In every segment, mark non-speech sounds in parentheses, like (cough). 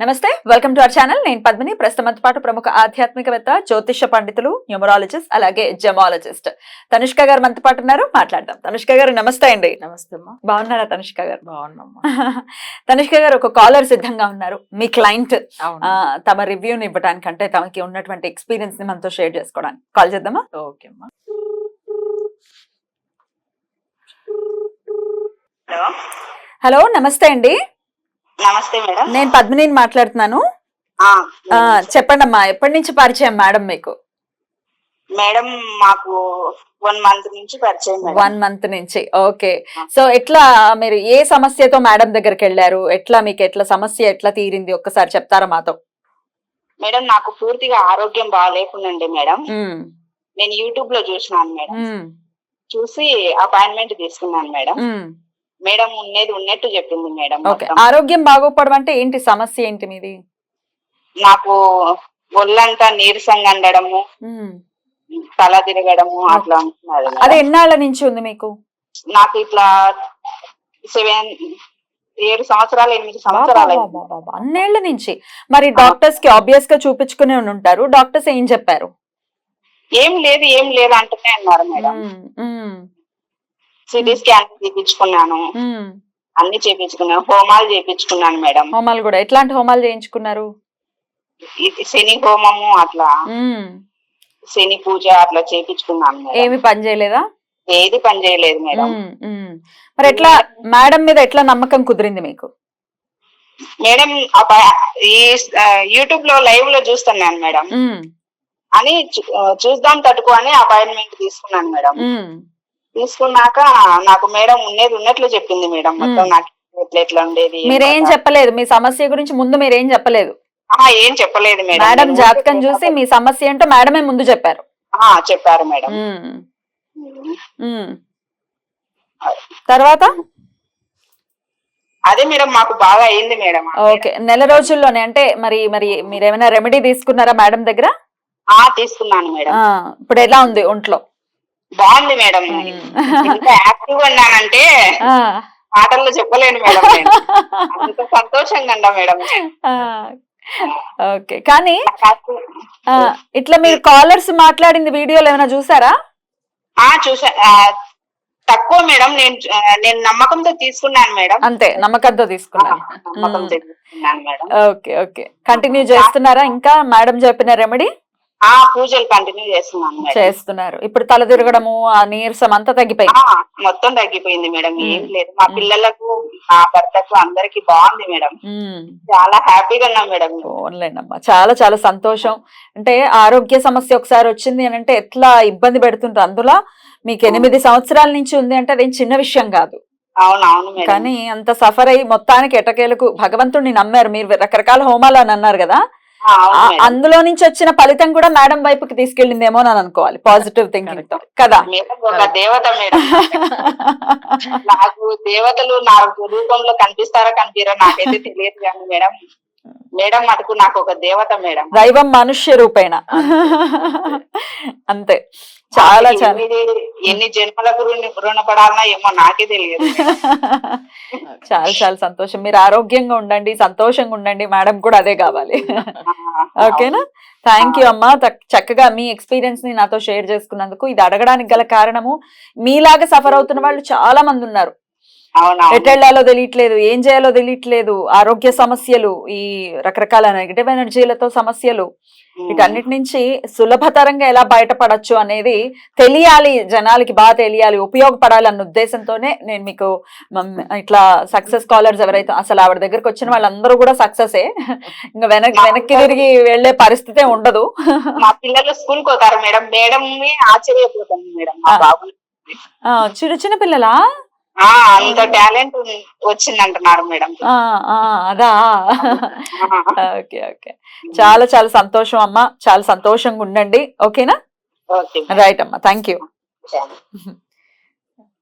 నమస్తే welcome to our channel నేను పద్మిని. ప్రస్తుతంతో పాటు ప్రముఖ ఆధ్యాత్మికవేత్త జ్యోతిష పండితులు న్యూమరాలజిస్ట్ అలాగే జమాలజిస్ట్. తనుష్క గారు మనతో పాటు ఉన్నారు. మాట్లాడదాం. తనుష్క గారు నమస్తే అండి. నమస్తే అమ్మా. బాగున్నారా తనుష్క గారు? బాగున్నామ్మా (laughs) తనిష్క గారు ఒక కాలర్ సిద్ధంగా ఉన్నారు. మీ క్లయింట్ తమ రివ్యూని ఇవ్వడానికి అంటే తమకి ఉన్నటువంటి ఎక్స్పీరియన్స్ని మనతో షేర్ చేసుకోవడానికి. కాల్ చేద్దామా? ఓకే అమ్మా. హలో నమస్తే అండి. నమస్తే మేడం. నేను పద్మినిని మాట్లాడుతున్నాను. చెప్పండి అమ్మా ఎప్పటి నుంచి పరిచయం మేడం మీకు? మేడం మాకు వన్ మంత్ నుంచి పరిచయం వన్ మంత్ నుంచి ఓకే. సో ఎట్లా మీరు ఏ సమస్యతో మేడం దగ్గరికి వెళ్ళారు? ఎట్లా మీకు ఎట్లా సమస్య ఎట్లా తీరింది? ఒక్కసారి చెప్తారా మాతో? మేడం నాకు పూర్తిగా ఆరోగ్యం బాగాలేకుండండి మేడం. నేను యూట్యూబ్లో చూసినాను మేడం. చూసి అపాయింట్మెంట్ తీసుకున్నాను మేడం. మేడం ఉన్నది ఉన్నట్టు చెప్పింది మేడం. ఆరోగ్యం బాగోకపోవడం అంటే ఏంటి సమస్య ఏంటి మీది? నాకు ఒళ్ళంతా నీరసంగా ఉండడము. తల తిరగడము అట్లా మేడం. అది ఎన్నాళ్ళ నుంచి ఉంది మీకు? నాకు ఇట్లా సెవెన్ ఏడు సంవత్సరాలు ఎనిమిది సంవత్సరాలు అన్నేళ్ళ నుంచి. మరి డాక్టర్స్కి ఆబ్వియస్గా చూపించుకునే ఉంటారు. డాక్టర్స్ ఏం చెప్పారు? ఏం లేదు ఏం లేదు అంటూనే అన్నారు మేడం. సిటీ స్కాన్ తీపించుకున్నాను ఉమ్. అన్ని చేపించుకున్నాను హోమాలు చేపించుకున్నాను మేడం. హోమాలు కూడా. ఎట్లాంటి హోమాలు చేయించుకున్నారు? శని హోమము అట్లా. శని పూజ అట్లా చేపించుకున్నాను మేడం. ఏమి పని చేయలేదా? ఏది పని చేయలేదు మేడం. మరి ఎట్లా మేడం మీద ఎట్లా నమ్మకం కుదిరింది మీకు? మేడం ఈ యూట్యూబ్లో లైవ్లో చూస్తున్నాను మేడం. అని చూద్దాం తట్టుకో అని అపాయింట్మెంట్ తీసుకున్నాను మేడం. తీసుకున్నాక నాకు మేడం ఉన్నది ఉన్నట్లు చెప్పింది మేడం. మొత్తం. నాకు ఎట్లా ఎట్లా ఉండేది మీరేం. చెప్పలేదు. మీ సమస్య గురించి ముందు మీరేం చెప్పలేదు. ఏం చెప్పలేదు మేడం. మేడం జాతకం చూసి మీ సమస్య ఏంటో మేడమే ముందు చెప్పారు. చెప్పారు మేడం. తర్వాత? అదే మేడం మాకు బాగా అయింది మేడం ఓకే. నెల రోజుల్లోనే అంటే మరి మరి మీరు ఏమైనా రెమెడీ తీసుకున్నారా మేడం దగ్గర? తీసుకున్నాను మేడం. ఇప్పుడు ఎలా ఉంది ఒంట్లో? బాగుంది మేడం. ఇంత యాక్టివ్ ఉన్నానంటే ఆ, మాటల్లో చెప్పలేను మేడం (laughs) అంత సంతోషంగా ఉందా మేడం. ఆ, ఓకే. కానీ ఇట్లా మీరు కాలర్స్ మాట్లాడింది వీడియోలు ఏమైనా చూసారా? ఆ చూసా. తక్కువ మేడం. నేను నేను నమ్మకంతో తీసుకున్నాను మేడం. అంతే. నమ్మకంతో తీసుకున్నాను. Okay okay. కంటిన్యూ చేస్తున్నారా ఇంకా? మేడం చెప్పిన రెమెడీ? ఆ పూజలు కంటిన్యూ చేస్తున్నాను చేస్తున్నారు. ఇప్పుడు తల తిరగడము ఆ నీరసం అంతా తగ్గిపోయింది. మొత్తం తగ్గిపోయింది మేడం. ఏం. లేదు. మా. పిల్లలకు మా భర్తకు అందరికి బాగుంది మేడం. చాలా హ్యాపీగా ఉన్నాం మేడం. పోన్లేండమ్మా చాలా చాలా సంతోషం. అంటే ఆరోగ్య సమస్య ఒకసారి వచ్చింది అని అంటే ఎట్లా ఇబ్బంది పెడుతుంటారు అందులో? మీకు ఎనిమిది సంవత్సరాల నుంచి ఉంది అంటే అదేం చిన్న విషయం కాదు. అవును అవును మేడం. కానీ అంత సఫర్ అయ్యి మొత్తానికి ఎటకేలకు భగవంతుడిని నమ్మారు. మీరు రకరకాల హోమాలు అని అన్నారు కదా. అందులో నుంచి వచ్చిన ఫలితం కూడా మేడం వైపుకి తీసుకెళ్ళిందేమో అని అనుకోవాలి పాజిటివ్ థింకింగ్తో. కదా? దేవత మేడం. (laughs) నాకు దేవతలు నాకు రూపంలో కనిపిస్తారా కనిపిరా నాకైతే తెలియదు కానీ మేడం. మేడం మటుకు నాకు ఒక దేవత మేడం. దైవం మనుష్య రూపేణ. అంతే. చాలా ఎన్ని జన్మలకు రుణ- రుణపడాలన్నా ఏమో నాకే తెలియదు. చాలా చాలా సంతోషం. మీరు ఆరోగ్యంగా ఉండండి సంతోషంగా ఉండండి. మేడం కూడా అదే కావాలి. ఓకేనా? థ్యాంక్ యూ అమ్మా. చక్కగా మీ ఎక్స్పీరియన్స్ని నాతో షేర్ చేసుకున్నందుకు. ఇది అడగడానికి గల కారణము. మీలాగా సఫర్ అవుతున్న వాళ్ళు చాలా మంది ఉన్నారు. ఎటెళ్ళాలో తెలియట్లేదు ఏం చేయాలో తెలియట్లేదు ఆరోగ్య సమస్యలు ఈ రకరకాల నెగటివ్ ఎనర్జీలతో సమస్యలు. వీటన్నిటి నుంచి సులభతరంగా ఎలా బయటపడొచ్చు అనేది తెలియాలి జనాలకి బాగా తెలియాలి ఉపయోగపడాలి అన్న ఉద్దేశంతోనే నేను మీకు ఇట్లా సక్సెస్ కాలర్స్ ఎవరైతే అసలు ఆవిడ దగ్గరకు వచ్చిన వాళ్ళందరూ కూడా సక్సెసే ఇంకా వెనక్కి వెనక్కి తిరిగి వెళ్ళే పరిస్థితే ఉండదు. మా పిల్లలు స్కూల్ పోతారు మేడం. మేడం ఆశ్చర్యపోతాను మేడం చిన్న చిన్న పిల్లలా? అంత టాలెంట్ వచ్చింది అంటున్నారు మేడం. ఆ, ఆ, అదా? Okay okay. చాలా చాలా సంతోషం అమ్మా. చాలా సంతోషంగా ఉండండి. ఓకేనా? ఓకే రైట్ అమ్మా. Thank you.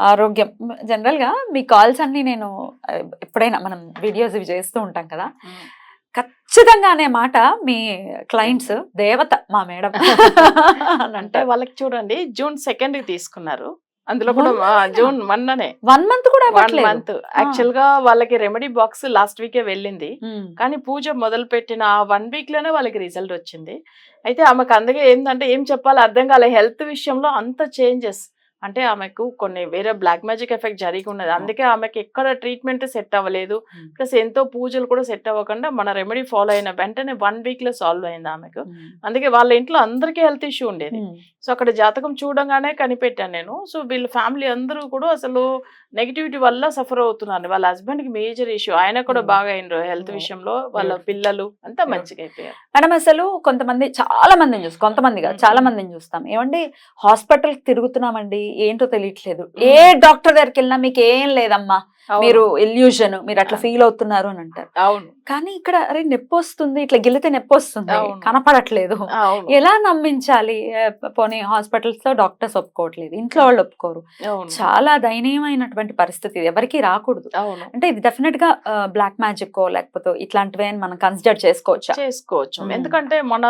ఆరోగ్యం. జనరల్గా మీ కాల్స్ అన్ని నేను ఎప్పుడైనా మనం వీడియోస్ ఇవి చేస్తూ ఉంటాం కదా. ఖచ్చితంగా అనే మాట మీ క్లయింట్స్ దేవత మా మేడం. అని అంటే వాళ్ళకి చూడండి జూన్ సెకండ్కి తీసుకున్నారు. అందులో కూడా జూన్ మొన్ననే. వన్ మంత్ కూడా వన్. మంత్ యాక్చువల్గా వాళ్ళకి రెమెడీ బాక్స్ లాస్ట్ వీకే వెళ్ళింది. ఉమ్. కానీ పూజ మొదలు పెట్టిన ఆ వన్ వీక్లోనే వాళ్ళకి రిజల్ట్ వచ్చింది. అయితే ఆమెకు అందుకే ఏంటంటే ఏం చెప్పాలో అర్థం కాలే. హెల్త్ విషయంలో అంత చేంజెస్ అంటే ఆమెకు కొన్ని వేరే బ్లాక్ మ్యాజిక్ ఎఫెక్ట్ జరిగి ఉన్నది అందుకే ఆమెకి ఎక్కడ ట్రీట్మెంట్ సెట్ అవ్వలేదు. ప్లస్ ఎంతో పూజలు కూడా సెట్ అవ్వకుండా మన రెమెడీ ఫాలో అయిన వెంటనే వన్ వీక్లో సాల్వ్ అయింది ఆమెకు. అందుకే వాళ్ళ ఇంట్లో అందరికీ హెల్త్ ఇష్యూ ఉండేది. సో అక్కడ జాతకం చూడంగానే కనిపెట్టాను నేను సో వీళ్ళ ఫ్యామిలీ అందరూ కూడా అసలు నెగిటివిటీ వల్ల సఫర్ అవుతున్నారు వాళ్ళ హస్బెండ్కి మేజర్ ఇష్యూ ఆయన కూడా. బాగా అయినరు హెల్త్. విషయంలో వాళ్ళ. పిల్లలు అంతా మంచిగా అయిపోయారు మేడం అసలు కొంతమంది చాలా మందిని చూస్తాం కొంతమంది కాదు మ్మ్. చాలా మందిని చూస్తాం ఏమండి హాస్పిటల్కి తిరుగుతున్నామండి ఏంటో తెలియట్లేదు. ఏ డాక్టర్ దగ్గరికి వెళ్ళినా మీకు ఏం లేదమ్మా. మీరు ఇల్యూజన్ మీరు అట్లా. ఫీల్ అవుతున్నారు అని అంటారు. అవును. కానీ ఇక్కడ అరే నొప్పి వస్తుంది ఇట్లా గిలితే నొప్పి వస్తుంది. కనపడట్లేదు. ఎలా నమ్మించాలి? పోనీ హాస్పిటల్స్లో డాక్టర్స్ ఒప్పుకోవట్లేదు ఇంట్లో వాళ్ళు ఒప్పుకోరు. చాలా దయనీయమైనటువంటి పరిస్థితి ఎవరికి రాకూడదు. అంటే ఇది డెఫినెట్గా బ్లాక్ మ్యాజిక్ లేకపోతే ఇట్లాంటివే అని మనం కన్సిడర్ చేసుకోవచ్చా? చేసుకోవచ్చు. ఎందుకంటే మన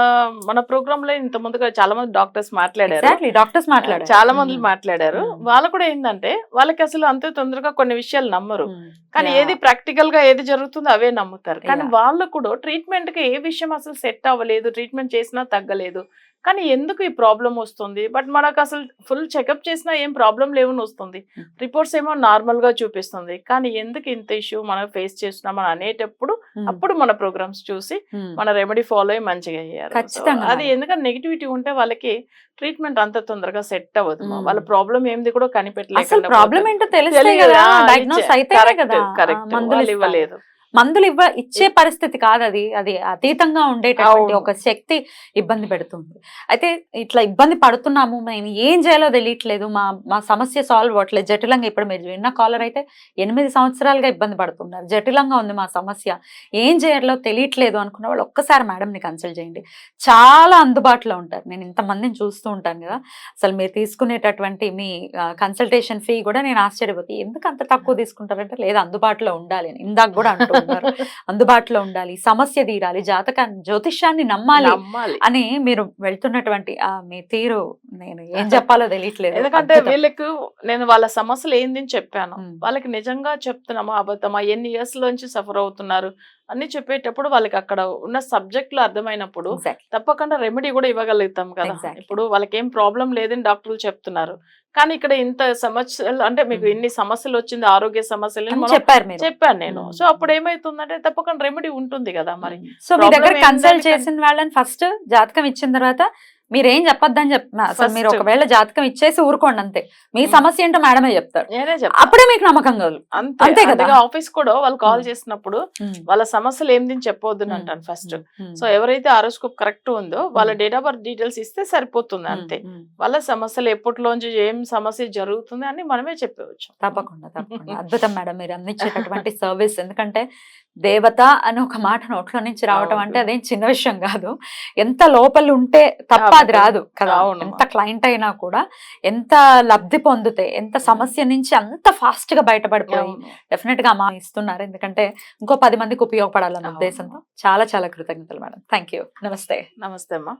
మన ప్రోగ్రామ్లో ఇంత ముందుగా చాలా మంది డాక్టర్స్ మాట్లాడారు. డాక్టర్స్ మాట్లాడారు. చాలా మంది. మాట్లాడారు. వాళ్ళు కూడా ఏంటంటే వాళ్ళకి అసలు అంత తొందరగా కొన్ని విషయాలు నమ్మరు మ్మ్. కానీ. ఏది ప్రాక్టికల్గా ఏది జరుగుతుందో అవే నమ్ముతారు కానీ. వాళ్ళు కూడా ట్రీట్మెంట్కి ఏ విషయం అసలు సెట్ అవ్వలేదు ట్రీట్మెంట్ చేసినా తగ్గలేదు కానీ ఎందుకు ఈ ప్రాబ్లం వస్తుంది బట్ మనకు అసలు ఫుల్ చెకప్ చేసినా ఏం ప్రాబ్లం లేవని వస్తుంది Hmm. రిపోర్ట్స్ ఏమో నార్మల్గా చూపిస్తుంది కానీ ఎందుకు ఇంత ఇష్యూ మనం ఫేస్ చేస్తున్నాం అని అనేటప్పుడు మ్మ్. అప్పుడు మన ప్రోగ్రామ్స్ చూసి మ్మ్. మన రెమెడీ ఫాలో అయ్యి మంచిగా అయ్యారు అది. ఎందుకంటే నెగిటివిటీ ఉంటే వాళ్ళకి ట్రీట్మెంట్ అంత తొందరగా సెట్ అవ్వదు. వాళ్ళ ప్రాబ్లం ఏంది కూడా కనిపెట్టలేదు ఇస్తారు. ఇవ్వలేదు మందులు ఇవ్వ ఇచ్చే పరిస్థితి కాదు అది. అది అతీతంగా ఉండేటటువంటి. ఒక శక్తి ఇబ్బంది పెడుతుంది. అయితే ఇట్లా ఇబ్బంది పడుతున్నాము మేము ఏం చేయాలో తెలియట్లేదు. మా మా సమస్య సాల్వ్ అవ్వట్లేదు. జటిలంగా ఇప్పుడు మీరు విన్న కాలర్ అయితే ఎనిమిది సంవత్సరాలుగా ఇబ్బంది పడుతున్నారు. జటిలంగా ఉంది మా సమస్య. ఏం చేయాలో తెలియట్లేదు అనుకున్న వాళ్ళు ఒక్కసారి మేడంని కన్సల్ట్ చేయండి. చాలా అందుబాటులో ఉంటారు. నేను ఇంతమందిని చూస్తూ ఉంటాను కదా. అసలు మీరు తీసుకునేటటువంటి మీ కన్సల్టేషన్ ఫీ కూడా నేను ఆశ్చర్యపోతే ఎందుకు అంత తక్కువ తీసుకుంటారంటే లేదు అందుబాటులో ఉండాలి అని. ఇందాక కూడా అంటున్నారు అందుబాటులో ఉండాలి సమస్య తీరాలి జాతకాన్ని జ్యోతిష్యాన్ని నమ్మాలి అని మీరు వెళ్తున్నటువంటి ఆ మీ తీరు నేను ఏం చెప్పాలో తెలియట్లేదు ఎందుకంటే. వీళ్ళకు నేను వాళ్ళ సమస్యలు ఏంది అని చెప్పాను. వాళ్ళకి నిజంగా చెప్తున్నామా అబద్ధమా ఎన్ని ఇయర్స్ లోంచి సఫర్ అవుతున్నారు అన్ని చెప్పేటప్పుడు వాళ్ళకి అక్కడ ఉన్న సబ్జెక్టులు అర్థమైనప్పుడు. తప్పకుండా రెమెడీ కూడా ఇవ్వగలుగుతాం కదా. ఇప్పుడు వాళ్ళకి ఏం ప్రాబ్లం లేదని డాక్టర్లు చెప్తున్నారు కానీ ఇక్కడ ఇంత సమస్యలు అంటే మీకు. ఇన్ని సమస్యలు వచ్చింది ఆరోగ్య సమస్యలు చెప్పారు చెప్పాను నేను. సో అప్పుడు ఏమైతుందంటే తప్పకుండా రెమెడీ ఉంటుంది కదా మరి సో మీ దగ్గర కన్సల్ట్ చేసిన వాళ్ళని ఫస్ట్ జాతకం ఇచ్చిన తర్వాత మీరేం చెప్పొద్దని చెప్ అసలు మీరు. ఒకవేళ జాతకం ఇచ్చేసి ఊరుకోండి అంతే మీ. సమస్య ఏంటో మేడమే చెప్తారు అప్పుడే మీకు నమ్మకం కలుగు అంతే కదా? ఆఫీస్ కూడా వాళ్ళు కాల్. చేసినప్పుడు వాళ్ళ సమస్యలు ఏంది అని చెప్పొద్దు మ్మ్. అంటాను ఫస్ట్. సో ఎవరైతే ఆరోస్కోప్ కరెక్ట్ ఉందో వాళ్ళ. డేట్ ఆఫ్ బర్త్ డీటెయిల్స్ ఇస్తే సరిపోతుంది అంతే. వాళ్ళ సమస్యలు ఎప్పటిలోంచి ఏం సమస్య జరుగుతుంది అని మనమే చెప్పవచ్చు తప్పకుండా తప్పకుండా అద్భుతం మేడం మీరు అందించేటటువంటి (laughs) సర్వీస్ ఎందుకంటే దేవత అని ఒక మాట నోట్లో నుంచి రావటం. అంటే అదేం చిన్న విషయం కాదు ఎంత లోపల ఉంటే తప్ప అది. రాదు కదా. ఎంత క్లయింట్ అయినా కూడా ఎంత లబ్ధి పొందితే ఎంత సమస్య నుంచి అంత ఫాస్ట్గా బయటపడిపోయి. డెఫినెట్గా మా ఇస్తున్నారు ఎందుకంటే ఇంకో పది మందికి ఉపయోగపడాలన్న. ఉద్దేశంతో చాలా చాలా కృతజ్ఞతలు మేడం థ్యాంక్ యూ నమస్తే నమస్తే అమ్మా